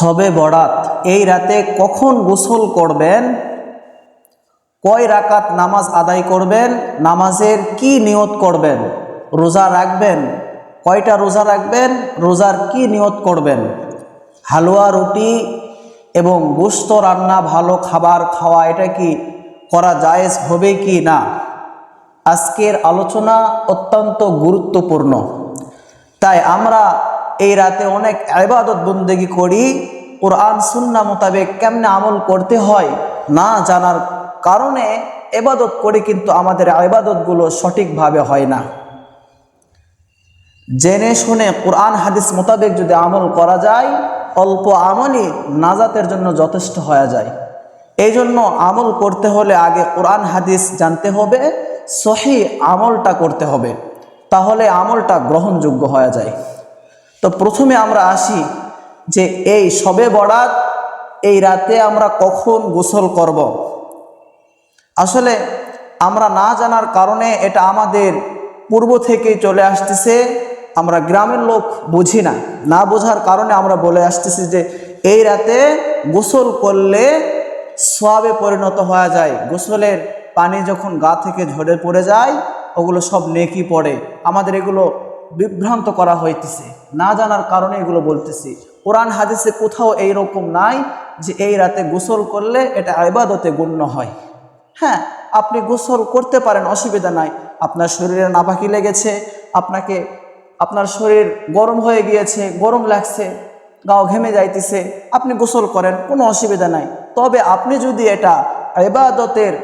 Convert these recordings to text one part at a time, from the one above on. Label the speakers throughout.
Speaker 1: তবে বরাত, এই রাতে কখন গোসল করবেন? কয় রাকাত নামাজ আদায় করবেন? নামাজের কি নিয়ত করবেন? রোজা রাখবেন? কয়টা রোজা রাখবেন? রোজার কি নিয়ত করবেন? হালুয়া, রুটি এবং গোস্ত রান্না, ভালো খাবার খাওয়া, এটা কি করা জায়েজ হবে কি না? আজকের আলোচনা অত্যন্ত গুরুত্বপূর্ণ। তাই আমরা এই রাতে অনেক আবাদত বন্দেগি করি, কোরআন, সুন্না মোতাবেক কেমনে আমল করতে হয় না জানার কারণে এবাদত করে কিন্তু আমাদের আবাদতগুলো সঠিকভাবে হয় না। জেনে শুনে কোরআন, হাদিস মোতাবেক যদি আমল করা যায়, অল্প আমলই নাজাতের জন্য যথেষ্ট হয়ে যায়। এই জন্য আমল করতে হলে আগে কোরআন, হাদিস জানতে হবে, সহি আমলটা করতে হবে, তাহলে আমলটা গ্রহণযোগ্য হয়ে যায়। তো প্রথমে আমরা আসি যে এই সবে বরাত, এই রাতে আমরা কখন গোসল করব। আসলে আমরা না জানার কারণে এটা আমাদের পূর্ব থেকেই চলে আসতেছে, আমরা গ্রামের লোক বুঝি না। না বোঝার কারণে আমরা বলে আসতেছি যে এই রাতে গোসল করলে সোয়াবে পরিণত হওয়া যায়। গোসলের পানি যখন গা থেকে ঝরে পড়ে যায়, ওগুলো সব নেকি পড়ে। আমাদের এগুলো বিভ্রান্ত করা হইতেছে। না জানার কারণে এগুলো বলতেছি। কোরআন হাদিসে কোথাও এই রকম নাই যে এই রাতে গোসল করলে এটা আইবাদতে গণ্য হয়। হ্যাঁ আপনি গোসল করতে পারেন, অসুবিধা নাই। আপনার শরীরে নাপাকি লেগেছে, আপনাকে, আপনার শরীর গরম হয়ে গিয়েছে, গরম লাগছে, গাও ঘেমে যাইতেছে, আপনি গোসল করেন, কোনো অসুবিধা নাই। তবে আপনি যদি এটা এবাদতের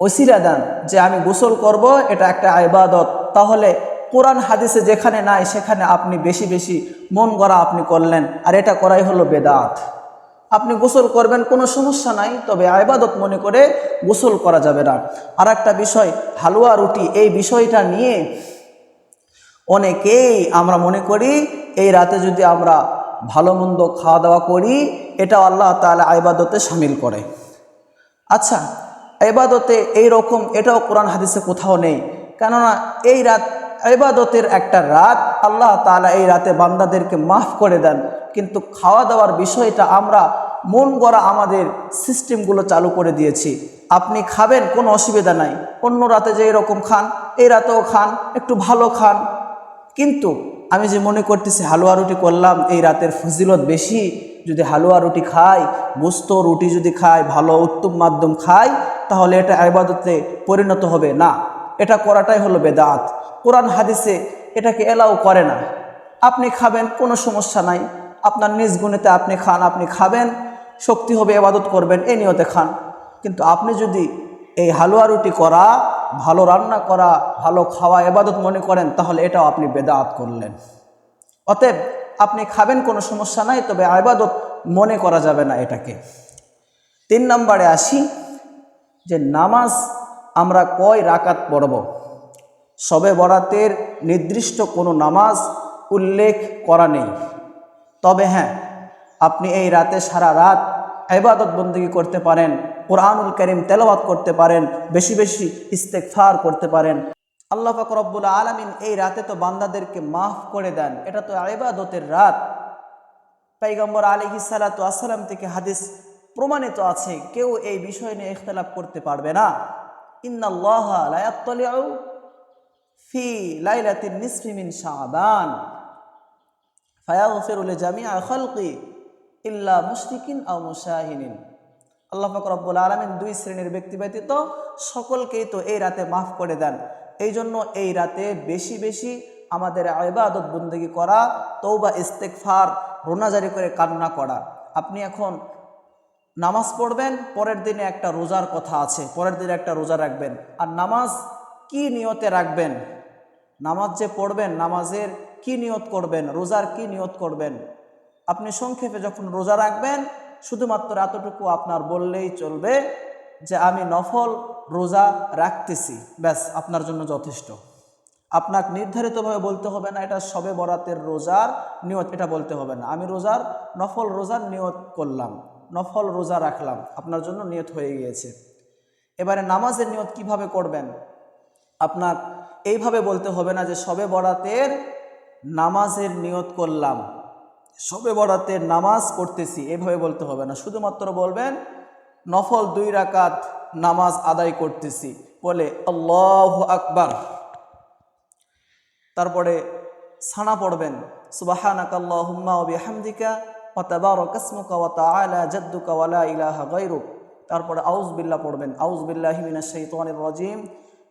Speaker 1: ওসিলা দেন যে আমি গোসল করব, এটা একটা আইবাদত তাহলে কোরআন হাদিসে যেখানে নাই, সেখানে আপনি বেশি বেশি মন গড়া আপনি করলেন। আর এটা করাই হলো বেদাত। আপনি গোসল করবেন, কোনো সমস্যা নাই, তবে আইবাদত মনে করে গোসল করা যাবে না। আর একটা বিষয়, হালুয়া রুটি, এই বিষয়টা নিয়ে অনেকেই আমরা মনে করি, এই রাতে যদি আমরা ভালো মন্দ খাওয়া দাওয়া করি এটা আল্লাহ তালা আইবাদতে সামিল করে। আচ্ছা এবাদতে এই রকম, এটাও কোরআন হাদিসে কোথাও নেই। কেননা এই রাত এবাদতের একটা রাত আল্লাহ তালা এই রাতে বান্দাদেরকে মাফ করে দেন। কিন্তু খাওয়া দাওয়ার বিষয়টা আমরা মন গড়া আমাদের সিস্টেমগুলো চালু করে দিয়েছি। আপনি খাবেন, কোনো অসুবিধা নাই। অন্য রাতে যে এরকম খান, এই রাতেও খান, একটু ভালো খান। কিন্তু আমি যে মনে করতেছি, হালুয়া রুটি করলাম, এই রাতের ফজিলত বেশি। যদি হালুয়া রুটি খাই, গোস্ত রুটি যদি খাই, ভালো উত্তম মাধ্যম খাই, তাহলে এটা আইবাদতে পরিণত হবে না। এটা করাটাই হলো বেদাত। কোরআন হাদিসে এটাকে এলাও করে না। আপনি খাবেন, কোনো সমস্যা নাই। আপনার নিজ গুণেতে আপনি খান, আপনি খাবেন, শক্তি হবে, এবাদত করবেন, এই নিয়তে খান। কিন্তু আপনি যদি এই হালুয়া রুটি করা, ভালো রান্না করা, ভালো খাওয়া, এবাদত মনে করেন, তাহলে এটাও আপনি বেদাত করলেন। অতএব আপনি খাবেন, কোনো সমস্যা নাই, তবে আবাদত মনে করা যাবে না এটাকে। তিন নম্বরে আসি, যে নামাজ আমরা কয় রাকাত পড়ব? সবে বরাতের নির্দিষ্ট কোনো নামাজ উল্লেখ করা নেই। তবে হ্যাঁ আপনি এই রাতে সারা রাত ইবাদত বন্দী করতে পারেন, কোরআনুল করিম তেলাওয়াত করতে পারেন, বেশি বেশি ইস্তেকফার করতে পারেন। আল্লাহ পাক রব্বুল আলমিন এই রাতে তো বান্দাদেরকে মাফ করে দেন, এটা তো ইবাদতের রাত। পাইগম্বর আলিহি সালাতু আসসালাম থেকে হাদিস প্রমাণিত আছে, কেউ এই বিষয় নিয়ে ইখতলাফ করতে পারবে না। ইন্নাল্লাহ লা ইয়াত্তালিউ ফি লাইলাতিন নিসফি মিন শাবান। ফায়াগফিরু লিজামিআ খালকি ইল্লা মুশরিকিন আও মুশাহিনিন। আল্লাহ দুই শ্রেণির ব্যক্তি ব্যতীত সকলকেই তো এই রাতে মাফ করে দেন। এই জন্য এই রাতে বেশি বেশি আমাদের আবাদত বন্দেগি করা তৌবা ইস্তেকফার রোনাজারি করে কান্না করা। আপনি এখন নামাজ পড়বেন, পরের দিনে একটা রোজার কথা আছে, পরের দিনে একটা রোজা রাখবেন। আর নামাজ কি নিয়তে রাখবেন? নামাজ যে পড়বেন, নামাজের কি নিয়ত করবেন, রোজার কি নিয়ত করবেন? আপনি সংক্ষেপে যখন রোজা রাখবেন, শুধুমাত্র এতটুকু আপনার বললেই চলবে যে আমি নফল রোজা রাখতেছি, ব্যাস, আপনার জন্য যথেষ্ট। আপনাকে নির্ধারিতভাবে বলতে হবে না, এটা সবে বরাতের রোজার নিয়ত, এটা বলতে হবে না। আমি রোজার, নফল রোজার নিয়ত করলাম। নফল রোজা রাখলাম। আপনার জন্য নিয়ত হয়ে গিয়েছে। এবারে নামাজের নিয়ত কীভাবে করবেন? আপনার এইভাবে বলতে হবে না যে, সবে বরাতের নামাজের নিয়ত করলাম। সবে বরাতের নামাজ পড়তেছি। এভাবে বলতে হবে না। শুধুমাত্র বলবেন, নফল দুই রাকাত নামাজ আদায় করতেছি। বলে, আল্লাহ আকবার। তারপরে সানা পড়বেন, সুবাহানাকাল্লাহুম্মা ওয়া বিহামদিকা ওয়া তারপরে আউজ বিল্লাহ পড়বেন। আউজ বিল্লাহি মিনাশ শাইতানির রাজিম।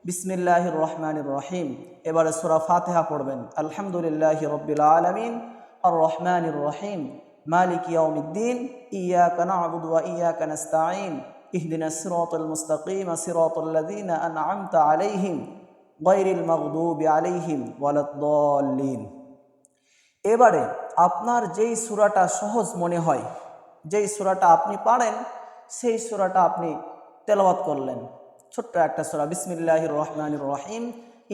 Speaker 1: বিসমিল্লাহির রহমানির রহিম। এবারে সূরা ফাতিহা পড়বেন। আলহামদুলিল্লাহি রাব্বিল আলামিন। আর রহমানির রহিম। মালিক ইয়াউমিদ্দিন। ইয়াকা না'বুদু ওয়া ইয়াকা নাস্তাঈন। ইহদিনাস সিরাতাল মুস্তাকিম। সিরাতাল লাযীনা আন'আমতা আলাইহিম। গৈরিল মগদুবি আলাইহিম। ওয়ালাদ্দল্লিন। এবারে আপনার যেই সূরাটা সহজ মনে হয়, যেই সূরাটা আপনি পারেন, সেই সূরাটা আপনি তেলাওয়াত করলেন। ছোট্ট একটা সূরা, বিসমিল্লাহির রহমানির রহিম,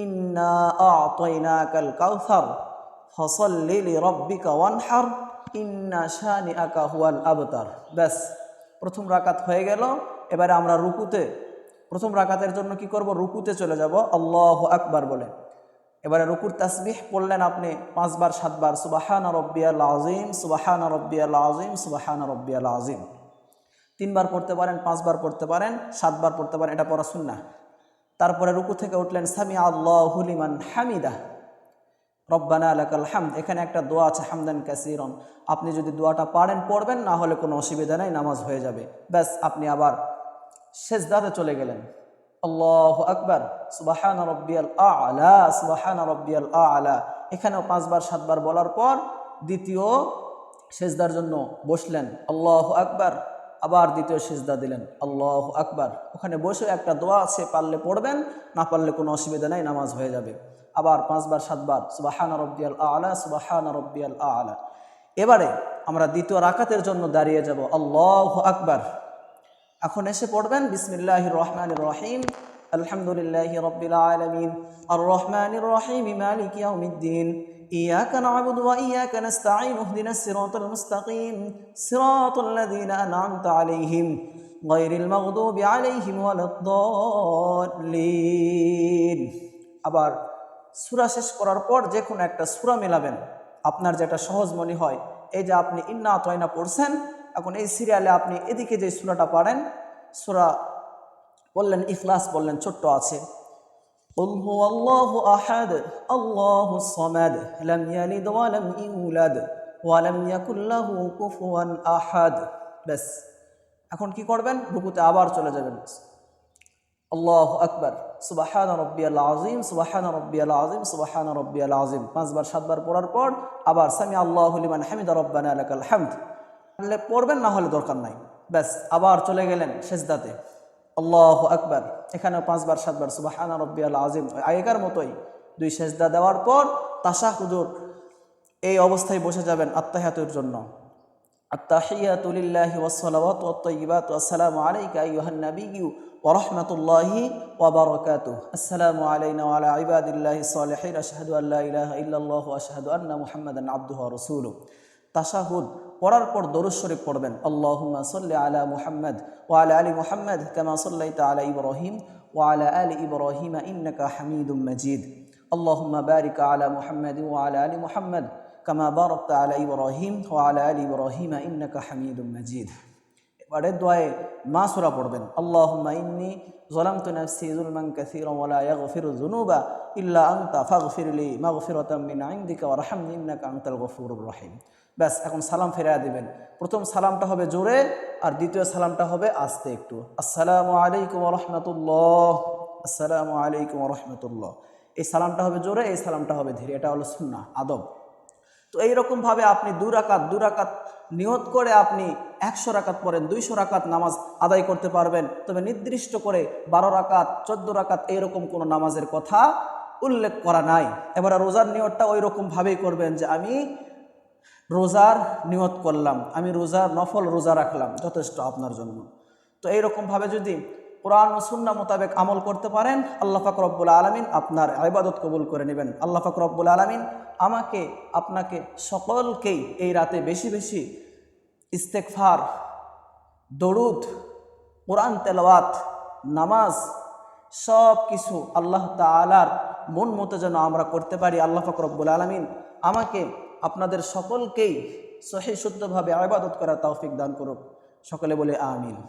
Speaker 1: ইন্না আ'তাইনাকাল কাউসার, ফসল্লি লিরাব্বিকা ওয়ানহার, ইন্না শানিআকা হুয়াল আবতার। ব্যাস, প্রথম রাকাত হয়ে গেল, এবারে আমরা রুকুতে, প্রথম রাকাতের জন্য কি করব? রুকুতে চলে যাব, আল্লাহ আকবার বলে। এবারে রুকুর তাসবিহ পড়লেন আপনি পাঁচবার, সাতবার, সুবাহান রব্বিয়াল আজিম সুবাহান রব্বিয়াল আজিম সুবাহান রব্বিয়াল আজিম তিনবার পড়তে পারেন, পাঁচবার পড়তে পারেন, সাতবার পড়তে পারেন, এটা পড়া শুননা তারপরে রুকু থেকে উঠলেন সামি আল্লাহ হুলিমান হামিদা। রব্বানা আলাকাল হামদ, এখানে একটা দোয়া আছে, হামদান কাসিরন। আপনি যদি দোয়াটা পারেন, পড়বেন, না হলে কোনো অসুবিধা নেই, নামাজ হয়ে যাবে। ব্যাস, আপনি আবার সেজদাতে চলে গেলেন। আল্লাহ আকবার, সুবাহান রব্বিয়াল আলা, সুবাহান রব্বিয়াল আলা। এখানেও পাঁচবার, সাতবার বলার পর দ্বিতীয় সেজদার জন্য বসলেন, আল্লাহ আকবার। আবার দ্বিতীয় সেজদা দিলেন, আল্লাহ আকবার। ওখানে বসে একটা দোয়া আছে, পারলে পড়বেন, না পারলে কোনো অসুবিধা নেই, নামাজ হয়ে যাবে। আবার পাঁচবার, সাতবার, সুবাহান রব্বিয়াল আলা, সুবাহান রব্বিয়াল আলা। এবারে আমরা দ্বিতীয় রাকাতের জন্য দাঁড়িয়ে যাব, আল্লাহ আকবার। এখন এসে পড়বেন বিসমিল্লাহ রহমান রহিম আলহামদুলিল্লাহ রব্বিল আলমিন আর রহমান রহিম মালিক ইয়াউমিদ্দিন إياك نعبد وإياك نستعين اهدنا الصراط المستقيم صراط الذين أنعمت عليهم غير المغضوب عليهم ولا الضالين আবার সূরা শেষ করার পর যে কোনো একটা সূরা মেলাবেন আপনার যেটা সহজ মনে হয় এই যে আপনি ইন্না তয়না পড়ছেন এখন এই সিরিয়ালে আপনি এদিকে যে সূরাটা পারেন সূরা বললেন ইখলাস বললেন ছোট্ট আছে قل هو الله أحد الله الصمد لم يلد ولم يولد ولم يكن له كفوا أحد ব্যাস এখন কি করবেন রুকুতে আবার চলে যাবেন আল্লাহ আকবার সুবাহান রব্বিয়াল আজিম সুবাহান রব্বিয়াল আজিম সুবাহান রব্বিয়াল আজিম পাঁচবার সাতবার পড়ার পর আবার সামি আল্লাহ লিমান হামিদা রব্বানা আলাকাল হামদ জানলে পড়বেন, না হলে দরকার নাই। ব্যাস, আবার চলে গেলেন সেজদাতে। আল্লাহ আকবর। এখানেও পাঁচবার, সাতবার, সুবাহানা রব্বি আল আজিম আগেকার মতোই দুই সেজদা দেওয়ার পর তাসা হুজুর এই অবস্থায় বসে যাবেন আত্মাহাতুর জন্য। আত্তাহিয়াতুলিল্লাহি ওয়াসসালাওয়াতু ওয়াত-তাইয়িবাত ওয়াসসালামু আলাইকা আইয়ুহান নাবিয়্যু ওয়া রাহমাতুল্লাহি ওয়া বারাকাতুহু। আসসালামু আলাইনা ওয়া আলা ইবাদিল্লাহিস সালিহিন। আশহাদু আল্লা ইলাহা ইল্লাল্লাহু আশহাদু আন্না মুহাম্মাদান আবদুহু ওয়া রাসূলুহু। তাশাহুদ পড়ার পর দরুদ শরীফ পড়বেন আল্লাহুম্মা সাল্লি আলা মুহাম্মদ ওয়া আলা আলি মুহাম্মদ কামা সাল্লাইতা আলা ইব্রাহিম ওয়া আলা আলি ইব্রাহিম ইন্নাকা হামিদুম মাজিদ আল্লাহুম্মা বারিক আলা মুহাম্মদ ওয়া আলা আলি মুহাম্মদ কামা বারাকতা আলা ইব্রাহিম ওয়া আলা আলি ইব্রাহিম ইন্নাকা হামিদুম মাজিদ এবারে দোয়ায়ে মা সূরা পড়বেন আল্লাহুম্মা ইন্নী ظلمت نفسي ظلما كثيرا ولا يغفر الذنوب إلا أنت فاغفر لي مغفرة من عندك وارحمني إنك أنت الغفور الرحيم ব্যাস, এখন সালাম ফেরা দিবেন। প্রথম সালামটা হবে জোরে, আর দ্বিতীয় সালামটা হবে আস্তে একটু। আসসালামু আলাইকুম রহমতুল্লাহ। আসসালামু আলাইকুম রহমতুল্লাহ। এই সালামটা হবে জোরে, এই সালামটা হবে ধীরে। এটা হলো সুন্না আদব। তো এইরকমভাবে আপনি দু রাকাত দু রাকাত নিয়ত করে আপনি একশো রাকাত পড়েন, দুইশো রাকাত নামাজ আদায় করতে পারবেন। তবে নির্দিষ্ট করে বারো রাকাত, চোদ্দ রাকাত এইরকম কোনো নামাজের কথা উল্লেখ করা নাই। এবার রোজার নিয়তটা ওই রকমভাবেই করবেন যে আমি রোজার নিয়ত করলাম, আমি রোজার নফল রোজা রাখলাম যথেষ্ট আপনার জন্য। তো এইরকমভাবে যদি কোরআন ও সুন্না মোতাবেক আমল করতে পারেন, আল্লাহ ফাকরব্বুল আলমিন আপনার আইবাদত কবুল করে নেবেন। আল্লাহ ফাকরব্বুল আলমিন আমাকে, আপনাকে সকলকেই এই রাতে বেশি বেশি ইস্তেকফার দরুদ, কোরআন তেলাওয়াত, নামাজ সব কিছু আল্লাহ তালার মন মতো যেন আমরা করতে পারি। আল্লাহ ফকরব্বুল আলমিন আমাকে আপনাদের সকলকেই সহি শুদ্ধভাবে আবাদত করার তৌফিক দান করুক। সকলে বলে আমিন।